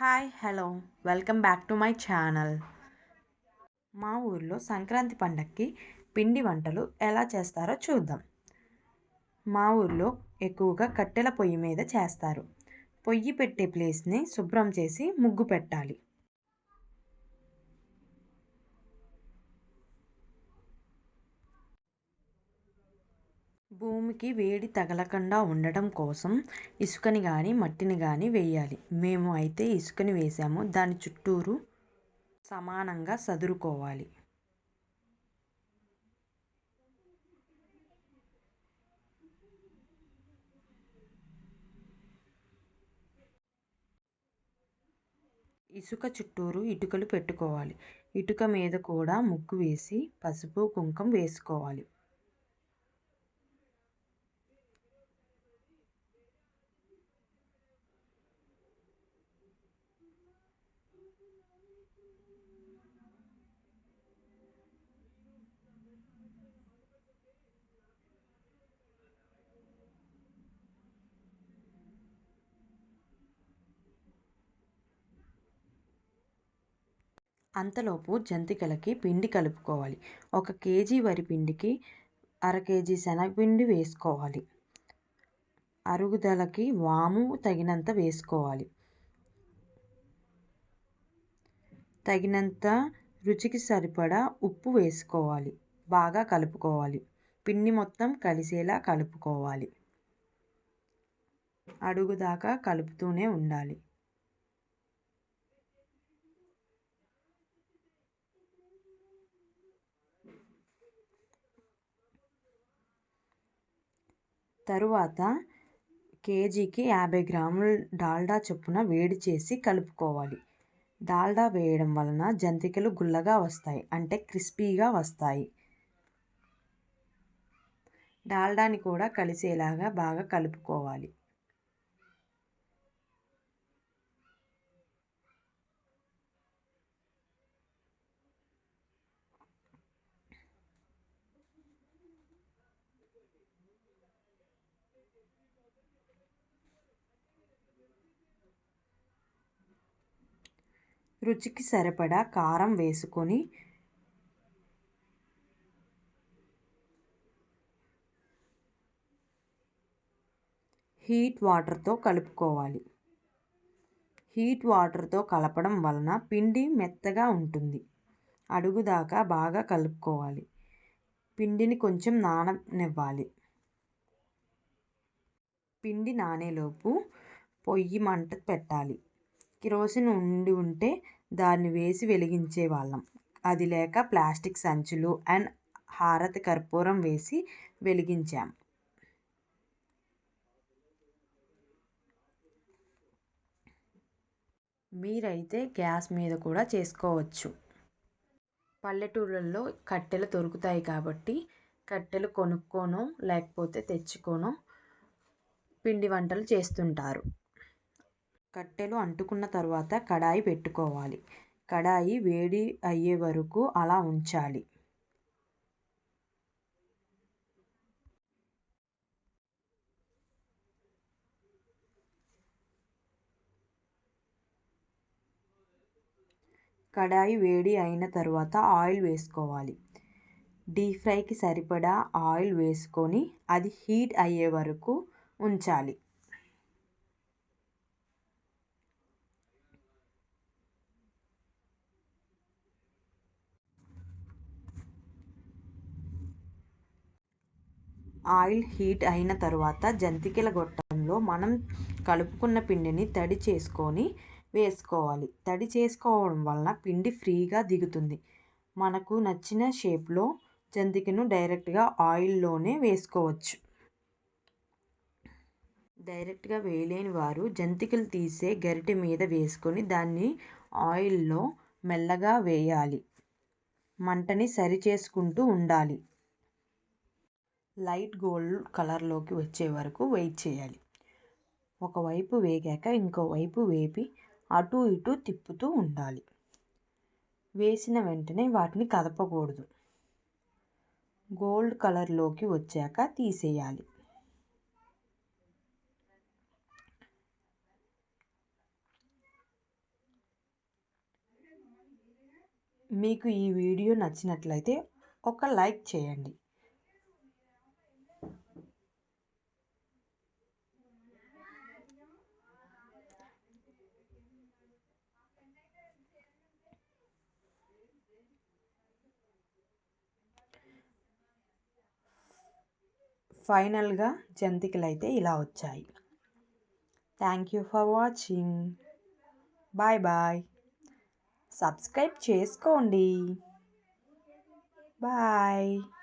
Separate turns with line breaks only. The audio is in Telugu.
Hi hello. Welcome back to my channel. మా ఊర్లో సంక్రాంతి పండగకి పిండి వంటలు ఎలా చేస్తారో చూద్దాం. మా ఊర్లో ఎక్కువగా కట్టెల పొయ్యి మీద చేస్తారు. పొయ్యి పెట్టే ప్లేస్ని శుభ్రం చేసి ముగ్గు పెట్టాలి. భూమికి వేడి తగలకుండా ఉండటం కోసం ఇసుకని కానీ మట్టిని కానీ వేయాలి. మేము అయితే ఇసుకని వేసాము. దాని చుట్టూరు సమానంగా సదురుకోవాలి. ఇసుక చుట్టూరు ఇటుకలు పెట్టుకోవాలి. ఇటుక మీద కూడా ముగ్గు వేసి పసుపు కుంకం వేసుకోవాలి. అంతలోపు జంతికలకి పిండి కలుపుకోవాలి. ఒక కేజీ వరి పిండికి అర కేజీ శనగపిండి వేసుకోవాలి. అరుగుదలకి వాము తగినంత వేసుకోవాలి. తగినంత రుచికి సరిపడా ఉప్పు వేసుకోవాలి. బాగా కలుపుకోవాలి. పిండి మొత్తం కలిసేలా కలుపుకోవాలి. అడుగుదాకా కలుపుతూనే ఉండాలి. తరువాత కేజీకి యాభై గ్రాముల డాల్డా చొప్పున వేడి చేసి కలుపుకోవాలి. డాల్డా వేయడం వలన జంతికలు గుల్లగా వస్తాయి అంటే క్రిస్పీగా వస్తాయి. డాల్డాని కూడా కలిసేలాగా బాగా కలుపుకోవాలి. రుచికి సరిపడా కారం వేసుకొని హీట్ వాటర్తో కలుపుకోవాలి. హీట్ వాటర్తో కలపడం వలన పిండి మెత్తగా ఉంటుంది. అడుగుదాకా బాగా కలుపుకోవాలి. పిండిని కొంచెం నాననివ్వాలి. పిండి నానేలోపు పొయ్యి మంట పెట్టాలి. కిరోసిన్ ఉండి ఉంటే దాన్ని వేసి వెలిగించే వాళ్ళం. అది లేక ప్లాస్టిక్ సంచులు అండ్ హారతి కర్పూరం వేసి వెలిగించాం. మీరైతే గ్యాస్ మీద కూడా చేసుకోవచ్చు. పల్లెటూళ్ళల్లో కట్టెలు దొరుకుతాయి కాబట్టి కట్టెలు కొనుక్కోనో లేకపోతే తెచ్చుకోనో పిండి వంటలు చేస్తుంటారు. కట్టెలు అంటుకున్న తర్వాత కడాయి పెట్టుకోవాలి. కడాయి వేడి అయ్యే వరకు అలా ఉంచాలి. కడాయి వేడి అయిన తర్వాత ఆయిల్ వేసుకోవాలి. డీప్ ఫ్రైకి సరిపడా ఆయిల్ వేసుకొని అది హీట్ అయ్యే వరకు ఉంచాలి. ఆయిల్ హీట్ అయిన తర్వాత జంతికల గొట్టంలో మనం కలుపుకున్న పిండిని తడి చేసుకొని వేసుకోవాలి. తడి చేసుకోవడం వలన పిండి ఫ్రీగా దిగుతుంది. మనకు నచ్చిన షేప్లో జంతికను డైరెక్ట్గా ఆయిల్లోనే వేసుకోవచ్చు. డైరెక్ట్గా వేయలేని వారు జంతికలు తీసే గరిటె మీద వేసుకొని దాన్ని ఆయిల్లో మెల్లగా వేయాలి. మంటని సరి చేసుకుంటూ ఉండాలి. లైట్ గోల్డ్ కలర్లోకి వచ్చే వరకు వెయిట్ చేయాలి. ఒకవైపు వేగాక ఇంకోవైపు వేపి అటు ఇటు తిప్పుతూ ఉండాలి. వేసిన వెంటనే వాటిని కదపకూడదు. గోల్డ్ కలర్లోకి వచ్చాక తీసేయాలి. మీకు ఈ వీడియో నచ్చినట్లయితే ఒక లైక్ చేయండి. ఫైనల్గా జంతికలు అయితే ఇలా వచ్చాయి. Thank you for watching. Bye bye. Subscribe చేసుకోండి. బాయ్.